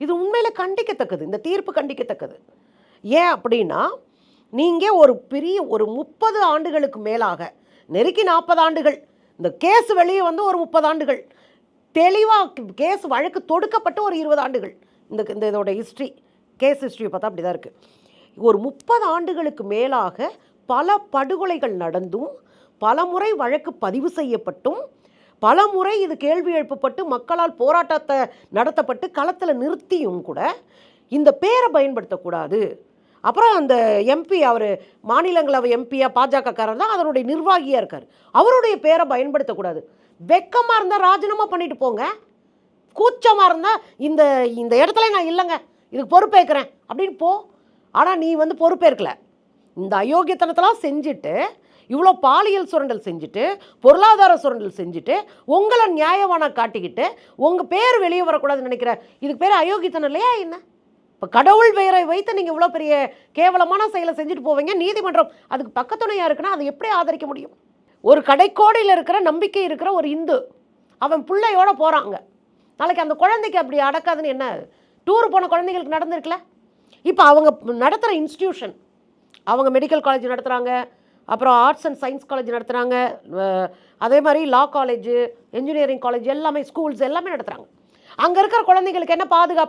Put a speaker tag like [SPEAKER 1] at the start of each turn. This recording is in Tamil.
[SPEAKER 1] இது உண்மையில் கண்டிக்கத்தக்கது. இந்த தீர்ப்பு கண்டிக்கத்தக்கது. ஏன் அப்படின்னா நீங்கள் ஒரு பெரிய ஒரு முப்பது ஆண்டுகளுக்கு மேலாக நெருக்கி நாற்பது ஆண்டுகள் இந்த கேஸ் வெளியே வந்து ஒரு முப்பது ஆண்டுகள் தெளிவாக கேஸ் வழக்கு தொடுக்கப்பட்டு ஒரு இருபது ஆண்டுகள் இந்த இந்த இதோட ஹிஸ்ட்ரி கேஸ் ஹிஸ்ட்ரியை பார்த்தா அப்படி தான் இருக்குது ஒரு முப்பது ஆண்டுகளுக்கு மேலாக பல படுகொலைகள் நடந்தும் பல முறை வழக்கு பதிவு செய்யப்பட்டும் பல முறை இது கேள்வி எழுப்பப்பட்டு மக்களால் போராட்டத்தை நடத்தப்பட்டு களத்தில் நிறுத்தியும் கூட இந்த பேரை பயன்படுத்தக்கூடாது. அப்புறம் அந்த எம்பி அவர் மாநிலங்களவை எம்பியாக பாஜகக்காரர் தான் அதனுடைய நிர்வாகியாக இருக்கார். அவருடைய பேரை பயன்படுத்தக்கூடாது. வெக்கமாக இருந்தால் ராஜினாமா பண்ணிட்டு போங்க. கூச்சமாக இருந்தால் இந்த இந்த இடத்துல நான் இல்லைங்க இதுக்கு பொறுப்பேற்கிறேன் அப்படின்னு போ. ஆனால் நீ வந்து பொறுப்பேற்கலை. இந்த அயோக்கியத்தனத்தெல்லாம் செஞ்சுட்டு இவ்வளோ பாலியல் சுரண்டல் செஞ்சுட்டு பொருளாதார சுரண்டல் செஞ்சுட்டு உங்களை நியாயமான காட்டிக்கிட்டு உங்கள் பேர் வெளியே வரக்கூடாதுன்னு நினைக்கிற இதுக்கு பேர் அயோக்கியத்தனம் இல்லையா என்ன? இப்போ கடவுள் பெயரை வைத்து நீங்கள் இவ்வளோ பெரிய கேவலமான செயலை செஞ்சுட்டு போவீங்க நீதிமன்றம் அதுக்கு பக்கத்துணையாக இருக்குன்னா அதை எப்படி ஆதரிக்க முடியும்? ஒரு கடைக்கோடியில் இருக்கிற நம்பிக்கை இருக்கிற ஒரு இந்து அவன் பிள்ளையோட போகிறாங்க நாளைக்கு அந்த குழந்தைக்கு அப்படி அடக்காதுன்னு என்ன டூர் போன குழந்தைங்களுக்கு நடந்திருக்குல்ல இப்போ அவங்க நடத்துகிற இன்ஸ்டியூஷன் அவங்க மெடிக்கல் காலேஜ் நடத்துகிறாங்க அப்புறம் ஆர்ட்ஸ் அண்ட் சயின்ஸ் காலேஜ் நடத்துகிறாங்க அதே மாதிரி லா காலேஜ் இன்ஜினியரிங் காலேஜ் எல்லாமே ஸ்கூல்ஸ் எல்லாமே நடத்துகிறாங்க அங்கே இருக்கிற குழந்தைங்களுக்கு என்ன பாதுகாப்பு